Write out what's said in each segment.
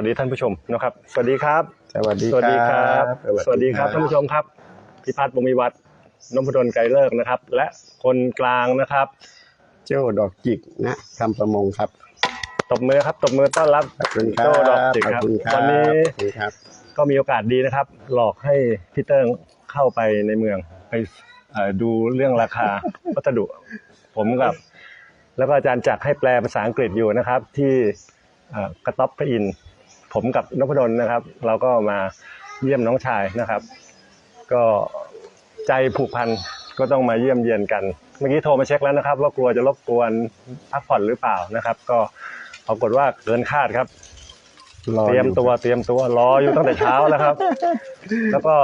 วัสดีท่านผู้ชมนะครับ สวัสดีครับ สวัสดีสวัสดีครับ สวัสดีครับบท่านผู้ชมครับ พิพัฒน์วงศ์วิวัฒน์นพดลไกรเลิกษ์นะครับ และคนกลางนะครับ เจ้าดอกจิกนะคำประมงครับ ตบมือครับ ตบมือต้อนรับขอบคุณครับโจ้ดอกจิกขคอรับบคุณครับวันนี้ขอบคุณครับก็มีโอกาสดีนะครับ หลอกให้พี่เติ้งเข้าไปในเมืองไปเอ่อดูเรื่องราคาวัสดุ ผมกับ แล้วก็อาจารย์จักรให้แปลภาษาอังกฤษอยู่นะครับ ที่เอ่อกระต๊อบพระอินทร์ ผมกับนพดลนะครับ เราก็มาเยี่ยมน้องชายนะครับ ก็ใจผูกพันก็ต้องมาเยี่ยมเยียนกัน เมื่อกี้โทรมาเช็คแล้วนะครับ ว่ากลัวจะรบกวนพักผ่อนหรือเปล่านะครับ ก็ปรากฏว่าเกินคาดครับ รอเตรียมตัวเตรียมตัวรออยู่ตั้งแต่เช้าแล้วครับ แล้วก็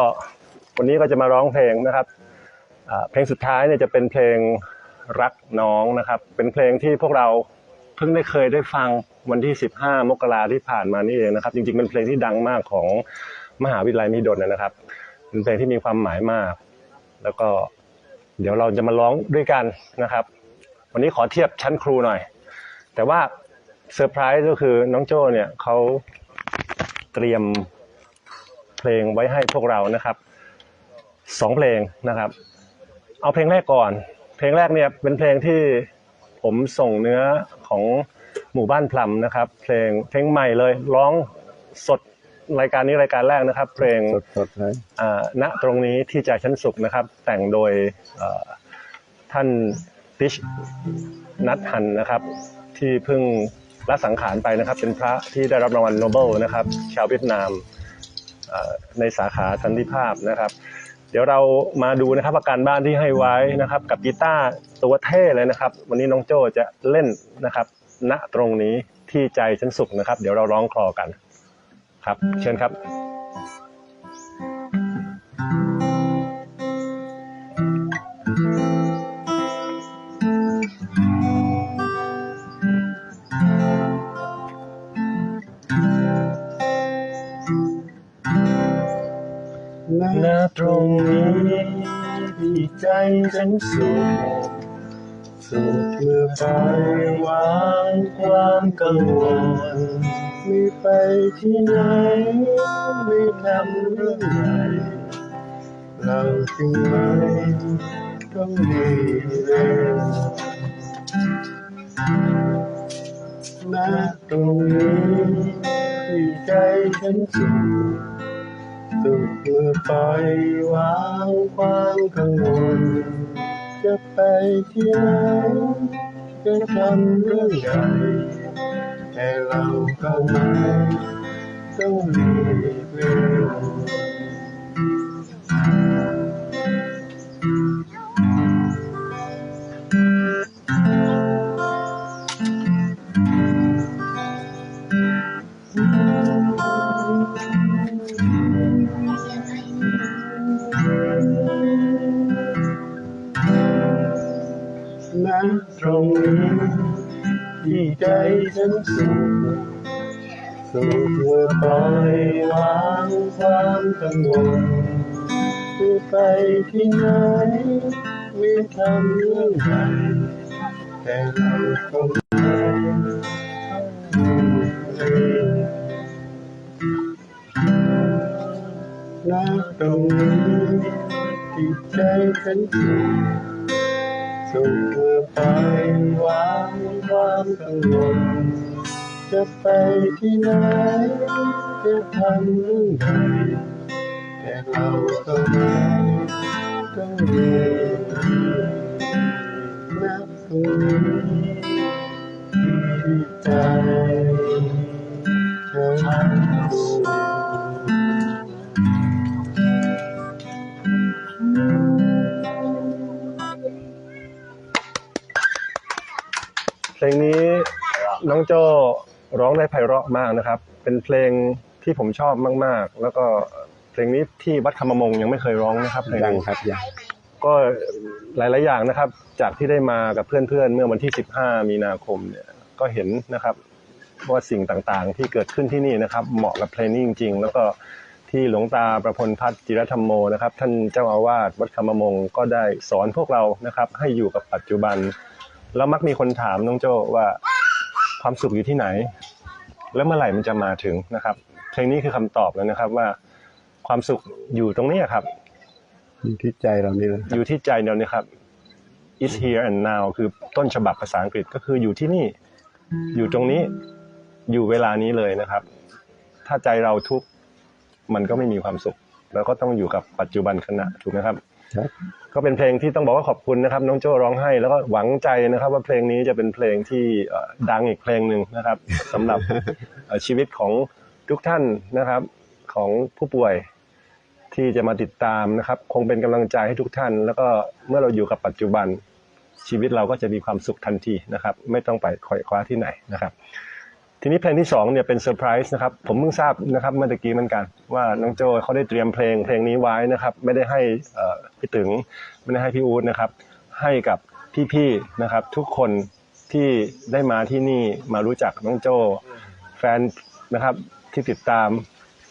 วันนี้ก็จะมาร้องเพลงนะครับอ่าเพลงสุดท้ายเนี่ยจะเป็นเพลงรักน้องนะครับ เป็นเพลงที่พวกเราเพิ่งได้เคยได้ฟัง วันที่ 15 มกราที่ผ่านมานี่เองนะครับ จริงๆเป็นเพลงที่ดังมากของมหาวิทยาลัยมหิดลนะครับเป็นเพลงที่มีความหมายมาก แล้วก็เดี๋ยวเราจะมาร้องด้วยกันนะครับ วันนี้ขอเทียบชั้นครูหน่อย แต่ว่าเซอร์ไพรส์ก็คือน้องโจ้เนี่ยเขาเตรียมเพลงไว้ให้พวกเรานะครับสองเพลงนะครับ เอาเพลงแรกก่อน เพลงแรกเนี่ยเป็นเพลงที่ผมส่งเนื้อของ หมู่บ้านพลัมนะครับ เพลงเพลงใหม่เลยร้องสดรายการนี้รายการแรกนะครับ เพลงสดๆเลยอ่าณตรงนี้ที่ใจชั้นสุขนะครับ แต่งโดยเอ่อท่านติชนัทฮันนะครับ ที่เพิ่งละสังขารไปนะครับ เป็นพระที่ได้รับรางวัลโนเบลนะครับ ชาวเวียดนามเอ่อในสาขาสันติภาพนะครับ เดี๋ยวเรามาดูนะครับอาการบ้านที่ให้ไว้นะครับ กับกีตาร์ตัวเท่เลยนะครับ วันนี้น้องโจจะเล่นนะครับ ณตรงนี้ที่ใจชั้นสุขนะครับ เดี๋ยวเราร้องคลอกันครับ เชิญครับนะณตรงนี้ที่ใจฉันสุข สุขเมื่อปวางความกังวลไม่ไปที่ไหนไม่ทำเรื่องใหญ่เราจึงไม่ต้องดีเร็วนะตรงนี้ที่ใจฉันสุขสุขเมื่อปล่อยวางความกังวล จะไปที่ไหนจะทำเรื่องใหญ่แต่เราก็ไม่ต้องรีบเวลา ฉันสุขสุขเมื่อปล่อยวางความกังวลจะไปที่ไหนไม่ทำเรื่องใหญ่แต่เราต้องรีบณตรงนี้ที่ใจฉันสุข สุขเมื่อไปล่อยวางความกังวลจะไปที่ไหนจะทำเรื่องใดแต่เราก็ไม่ต้องเรีบนับตรงที่ใจฉันสุข ลงนี้น้องโจร้องได้ไพเราะมากนะครับ เป็นเพลงที่ผมชอบมาก ๆ แล้วก็เพลงนี้ที่วัดคำมะมงยังไม่เคยร้องนะครับเพลงยังนี้ครับยังก็หลาย ๆ อย่างนะครับ จากที่ได้มากับเพื่อน ๆ เมื่อวันที่ 15 มีนาคมเนี่ยก็เห็นนะครับว่าสิ่งต่างๆ ที่เกิดขึ้นที่นี่นะครับ เหมาะกับเพลงนี้จริง ๆ แล้วก็ที่หลวงตาประพลพัฒน์จิรธรรมโมนะครับ ท่านเจ้าอาวาสวัดคำมะมงก็ได้สอนพวกเรานะครับ ให้อยู่กับปัจจุบัน แล้วมักมีคนถามน้องโจ้ว่าความสุขอยู่ที่ไหน แล้วเมื่อไหร่มันจะมาถึงนะครับ เพลงนี้คือคำตอบแล้วนะครับว่าความสุขอยู่ตรงนี้ครับ อยู่ที่ใจเรานี่แหละอยู่ที่ใจเราเนี่ยครับ is here and now คือต้นฉบับภาษาอังกฤษก็คืออยู่ที่นี่ อยู่ตรงนี้ อยู่เวลานี้เลยนะครับ ถ้าใจเราทุกข์มันก็ไม่มีความสุข แล้วก็ต้องอยู่กับปัจจุบันขณะถูกไหมครับครับ ก็เป็นเพลงที่ต้องบอกว่าขอบคุณนะครับ น้องโจ้ร้องให้แล้วก็หวังใจนะครับ ว่าเพลงนี้จะเป็นเพลงที่ดังอีกเพลงหนึ่งนะครับสำหรับชีวิตของทุกท่านนะครับของผู้ป่วยที่จะมาติดตามนะครับ คงเป็นกำลังใจให้ทุกท่าน แล้วก็เมื่อเราอยู่กับปัจจุบันชีวิตเราก็จะมีความสุขทันทีนะครับ ไม่ต้องไปคอยคว้าที่ไหนนะครับ ทีนี้เพลงที่สองเนี่ยเป็นเซอร์ไพรส์นะครับผมเพิ่งทราบนะครับเมื่อกี้เหมือนกัน ว่าน้องโจเขาได้เตรียมเพลงเพลงนี้ไว้นะครับ ไม่ได้ให้พี่ตึงไม่ได้ให้พี่อู๊ดนะครับ ให้กับพี่ๆนะครับ ทุกคนที่ได้มาที่นี่มารู้จักน้องโจแฟนนะครับที่ติดตาม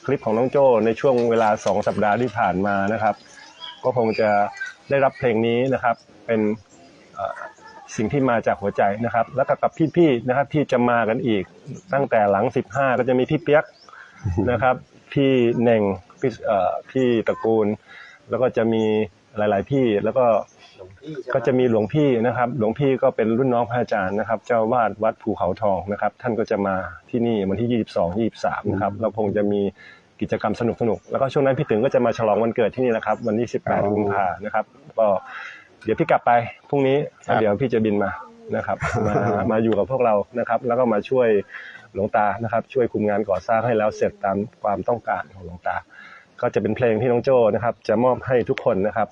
คลิปของน้องโจในช่วงเวลาสองสัปดาห์ที่ผ่านมานะครับ ก็คงจะได้รับเพลงนี้นะครับเป็น สิ่งที่มาจากหัวใจนะครับ แล้วก็กับพี่ๆนะครับที่จะมากันอีก ตั้งแต่หลัง 15 ก็จะมีพี่เปียกนะครับพี่เน่งพี่เอ่อพี่ตระกูล แล้วก็จะมีหลาย ๆ พี่แล้วก็ก็จะมีหลวงพี่นะครับ หลวงพี่ก็เป็นรุ่นน้องพระอาจารย์นะครับ เจ้าวาดวัดภูเขาทองนะครับ ท่านก็จะมาที่นี่วันที่ 22 23 นะครับเราคงจะมีกิจกรรมสนุกๆแล้วก็ช่วงนั้นพี่ถึงก็จะมาฉลองวันเกิดที่นี่นะครับ วันที่ 18 กุมภานะครับ ก็ เดี๋ยวพี่กลับไปพรุ่งนี้แล้วเดี๋ยวพี่จะบินมานะครับมามาอยู่กับพวกเรานะครับ แล้วก็มาช่วยหลวงตานะครับ ช่วยคุมงานก่อสร้างให้แล้วเสร็จตามความต้องการของหลวงตา ก็จะเป็นเพลงที่น้องโจ้นะครับ จะมอบให้ทุกคนนะครับ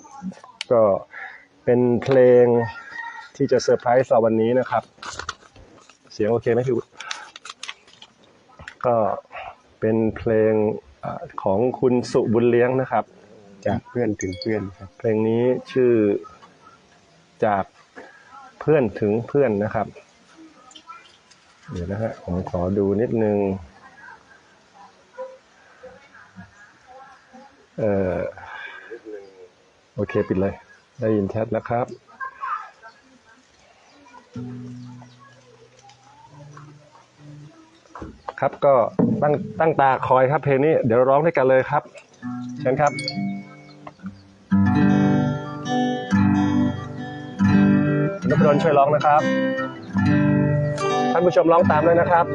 ก็เป็นเพลงที่จะเซอร์ไพรส์เราวันนี้นะครับ เสียงโอเคไหมพี่อุ๊ดก็เป็นเพลงเอ่อของคุณสุบุญเลี้ยงนะครับ จากเพื่อนถึงเพื่อนครับ เพลงนี้ชื่อ จากเพื่อนถึงเพื่อนนะครับ เดี๋ยวนะฮะผมขอดูนิดนึง เออโอเคปิดเลย ได้ยินแชัดแล้วครับครับก็ตั้งตั้งตาคอยครับเพลงนี้เดี๋ยวร้องด้วยกันเลยครับ เชิญครับ นพดลช่วยร้องนะครับ ท่านผู้ชมร้องตามด้วยนะครับ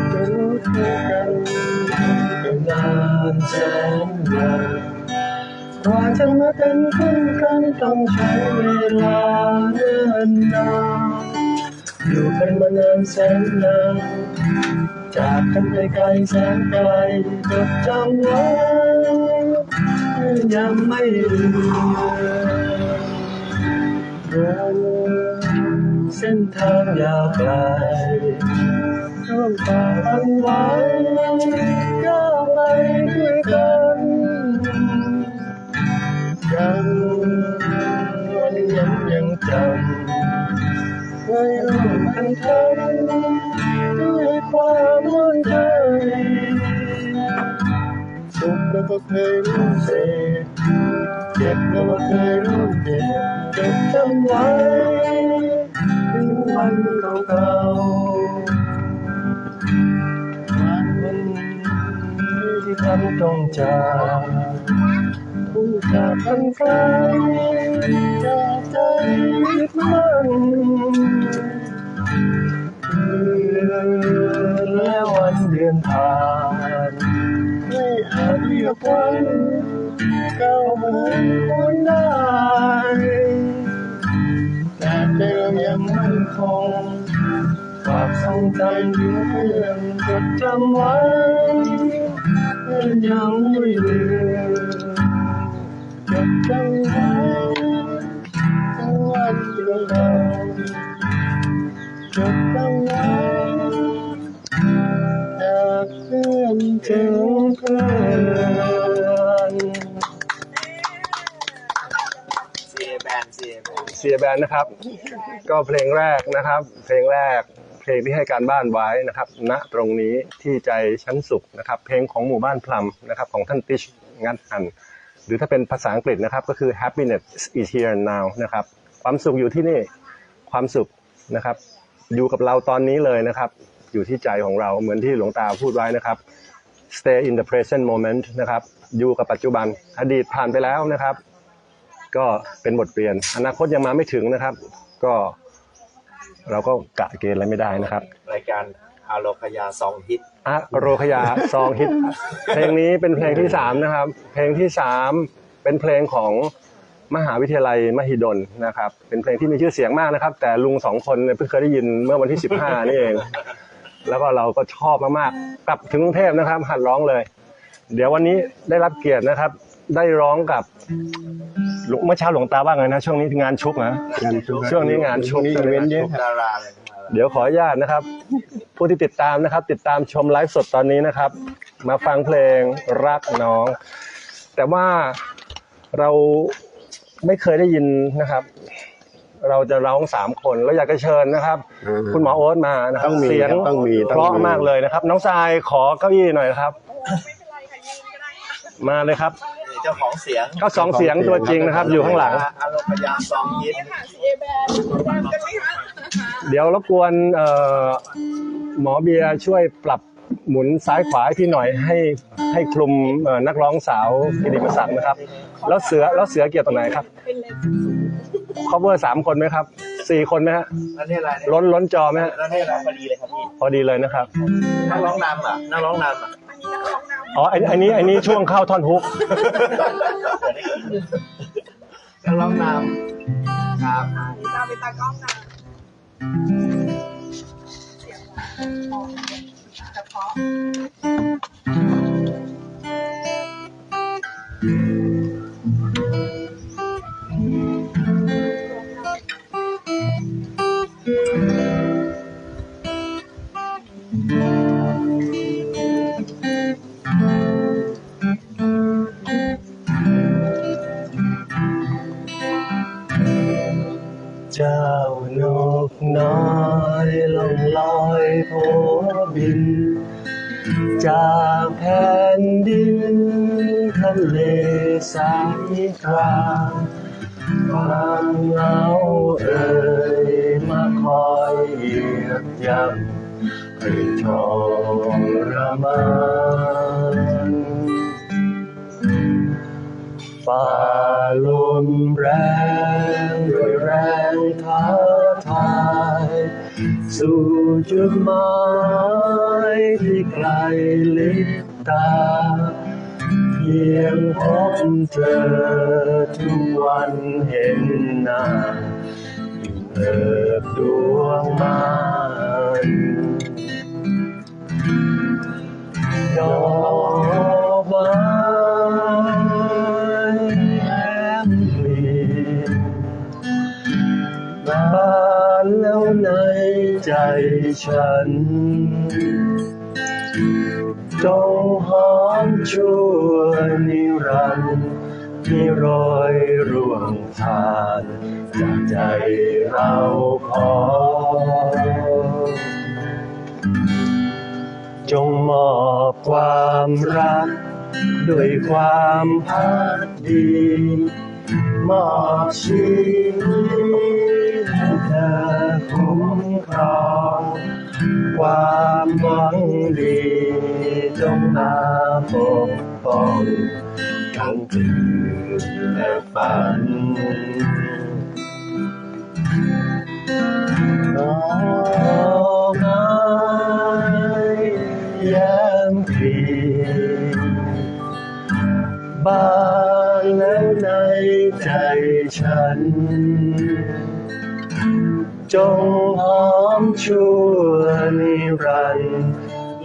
เป็นเพื่อนกันนานแสนนาน กว่าจะมาเป็นเพื่อนกันต้องใช้เวลาเนิ่นนานอยู่กันมานานแสนนานจากกันไปไกลแสนไกลจดจำไว้ยังไม่ลืมเส้นทางยาวไกลร่วมฝ่าฟันไหวก้าวไปด้วยกัน ยังวันยังยังจำไว้ร่วมกันทำด้วยความมั่นใจสุขแล้วก็เคยรู้เสียเจ็บแล้วก็เคยรู้เจ็บจดจำไว้ถึงวันเก่าๆวันวันนี้ที่ทำต้องจาก ผู้จากกันไกลจากใจยึดมั่นเดือนและวันเดือนผ่าน จดจำไว้จากเพื่อนถึงเพื่อนเสียแบนเสียแบนเสียแบนนะครับ ก็เพลงแรกนะครับ เพลงแรกเพลงที่ให้การบ้านไว้นะครับ ณตรงนี้ที่ใจชั้นสุขนะครับ เพลงของหมู่บ้านพลัมนะครับ ของท่านติชงัดอัน หรือถ้าเป็นภาษาอังกฤษนะครับ ก็คือ happiness is here now นะครับ ความสุขอยู่ที่นี่ ความสุขนะครับ อยู่กับเราตอนนี้เลยนะครับ อยู่ที่ใจของเราเหมือนที่หลวงตาพูดไว้นะครับ stay in the present moment นะครับอยู่กับปัจจุบันอดีตผ่านไปแล้วนะครับ ก็เป็นบทเรียน อนาคตยังมาไม่ถึงนะครับ ก็ เราก็กะเกณฑ์อะไรไม่ได้นะครับ รายการอาโลคยาซองฮิตอะโรคยาซองฮิตเพลงนี้เป็นเพลงที่สามนะครับ เพลงที่สามเป็นเพลงของ มหาวิทยาลัยมหิดลนะครับ เป็นเพลงที่มีชื่อเสียงมากนะครับ แต่ลุงสองคนเนี่ยเพิ่งเคยได้ยินเมื่อวันที่ 15 นี่เอง แล้วก็เราก็ชอบมากๆกลับถึงกรุงเทพนะครับ หัดร้องเลย เดี๋ยววันนี้ได้รับเกียรตินะครับ ได้ร้องกับหลวงเมื่อเช้าหลวงตาว่าไงนะ ช่วงนี้งานชุกนะงานชุกช่วงนี้งานชุกช่วงนี้อีเวนต์เยอะดาราเลยมาเดี๋ยวขออนุญาตนะครับ ผู้ที่ติดตามนะครับ ติดตามชมไลฟ์สดตอนนี้นะครับ มาฟังเพลงรักน้อง แต่ว่าเรา ไม่เคยได้ยินนะครับ เราจะร้องสามคนแล้วอยากจะเชิญนะครับอ่าคุณหมอโอ๊ตมานะครับต้องมีเสียงครับต้องมีต้องมี เพราะมากเลยนะครับ น้องทรายขอเก้าอี้หน่อยนะครับ มาเลยครับนี่เจ้าของเสียงก็สองเสียงตัวจริงนะครับ อยู่ข้างหลัง อาโลคยาซองฮิตเอแบนแบนกันไหมคะเดี๋ยวรบกวนเอ่อหมอเบียร์ช่วยปรับหมุนซ้ายขวาให้พี่หน่อยให้ให้คลุมเอ่อนักร้องสาวกิติมศักดิ์นะครับ แล้วเสือแล้วเสือเกี่ยวตรงไหนครับ เป็นเลน cover สามคนไหมครับสี่คนไหมฮะแล้วนี่อะไรเนี่ยล้นล้นจอไหมฮะแล้วนี่อะไรพอดีเลยครับพี่พอดีเลยนะครับนักร้องนำอะนักร้องนำอะอันนี้นักร้องนำอ๋ออันอันนี้อันนี้ช่วงเข้าท่อนฮุกนักร้องนำครับนี่เราเป็นตากล้องนะเสียงหวานออกเฉพาะ เจ้านกน้อยลงลอยโผบิน จากแผ่นดินทะเลสายกลางความเหงาเอ่ยมาคอยเหยียบย่ำให้ทรมานฝ่าลมแรง ท้าทายสู่จุดหมายที่ไกลลิบตา เพียงพบเธอทุกวันเห็นหน้าเปิดดวงมันดอก ฉันจงหอมชั่วนิรันดร์มีรอยร่วงทานจากใจเราพอ จงมอบความรัก ด้วยความพักดีมอบชีวิตให้เธอคุ้ม ครอง ความหวังดีจงมาปกป้องทั้งคืนและฝันดอกไม้แย้มกลีบานแล้วในใจฉัน จงหอ มชั่วนิรันดร์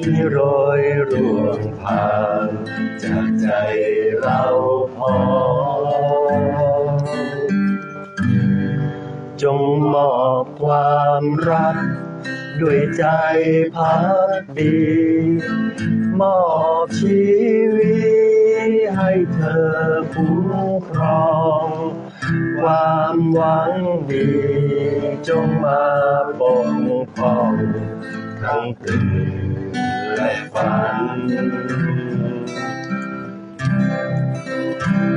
มีรอยร่วงผ่านจากใจเราพอ จงมอบความรักด้วยใจพักดี มอบชีวิตให้เธอคุ้มครอง ความหวังดีจงมาปกป้องทั้งตื่นและฝัน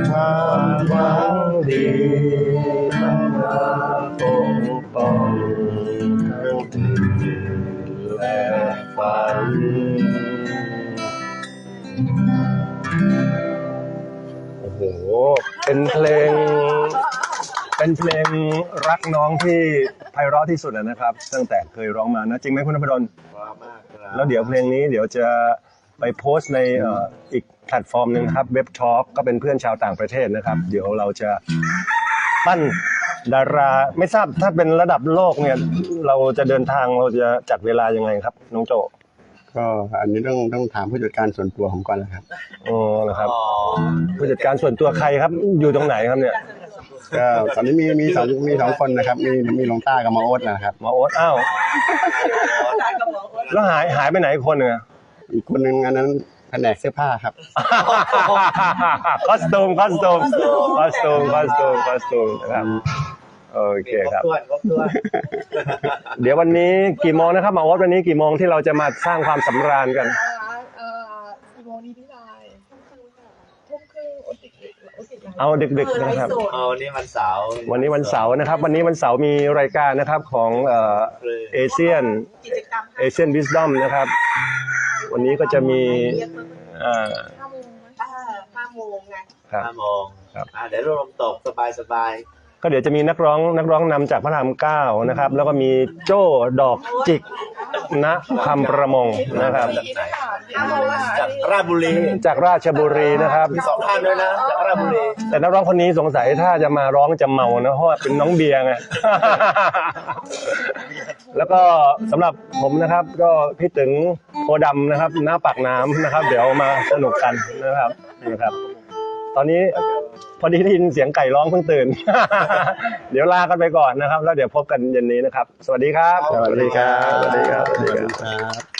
ความหวังดี รักน้องที่ไพเราะที่สุดอะนะครับ ตั้งแต่เคยร้องมานะ จริงไหมคุณนพดลว้าวมากครับแล้วเดี๋ยวเพลงนี้เดี๋ยวจะไปโพสต์ในเอ่ออีกแพลตฟอร์มหนึ่งนะครับเว็บทอ k ก็เป็นเพื่อนชาวต่างประเทศนะครับ เดี๋ยวเราจะปั้นดาราไม่ทราบถ้าเป็นระดับโลกเนี่ย เราจะเดินทางเราจะจัดเวลายังไงครับ น้องโจก็อันนี้ต้องต้องถามผู้จัดการส่วนตัวผมก่อนนะครับ อ๋อนะครับอ๋อผู้จัดการส่วนตัวใครครับ อยู่ตรงไหนครับเนี่ย ก็ตอนนี้มีมีสองมีสองคนนะครับ มีมีหลวงต้ากับหมาโอ๊ตนะครับหมาโอ๊ตอ้าวตายกับหมออ้วนแล้วหายหายไปไหนอีกคนหนึ่งอะ อีกคนนึงอันนั้นแผนกเสื้อผ้าครับ คอสตูมคอสตูมคอสตูมคอสตูมคอสตูมนะครับโอเคครบครับถ้วนครบถ้วนเดี๋ยววันนี้กี่โมงนะครับหมาโอ๊ตวันนี้กี่โมงที่เราจะมาสร้างความสำราญกัน เอ่อกี่โมงนี้พี่นายทุ่มครึ่งโอติกโอติกไลฟ์ เอาดึกๆนะครับ เอาวันนี้วันเสาร์วันนี้วันเสาร์นะครับ วันนี้วันเสาร์มีรายการนะครับของเอเชียนกิจกรรมเอเชียนวิสดอมนะครับ วันนี้ก็จะมีอ่าห้าโมงไหมห้าโมงไงครับห้าโมงครับอ่าเดี๋ยวลมตกสบายสบายก็เดี๋ยวจะมีนักร้องนักร้องนำจากพระรามเก้านะครับ แล้วก็มีโจ้ดอกจิก ณคำประมงนะครับห้าโมงละจากราชบุรีจากราชบุรีนะครับ มีสองท่านด้วยนะจากราชบุรีแต่นักร้องคนนี้สงสัยถ้าจะมาร้องจะเมานะเพราะว่าเป็นน้องเบียร์ไง แล้วก็สำหรับผมนะครับ ก็พี่ตึงโพดำนะครับ หน้าปากน้ำนะครับ เดี๋ยวมาสนุกกันนะครับนะครับ ตอนนี้ พอดีได้ยินเสียงไก่ร้องเพิ่งตื่น เดี๋ยวลากันไปก่อนนะครับ แล้วเดี๋ยวพบกันเย็นนี้นะครับ สวัสดีครับ สวัสดีครับ สวัสดีครับ สวัสดีครับ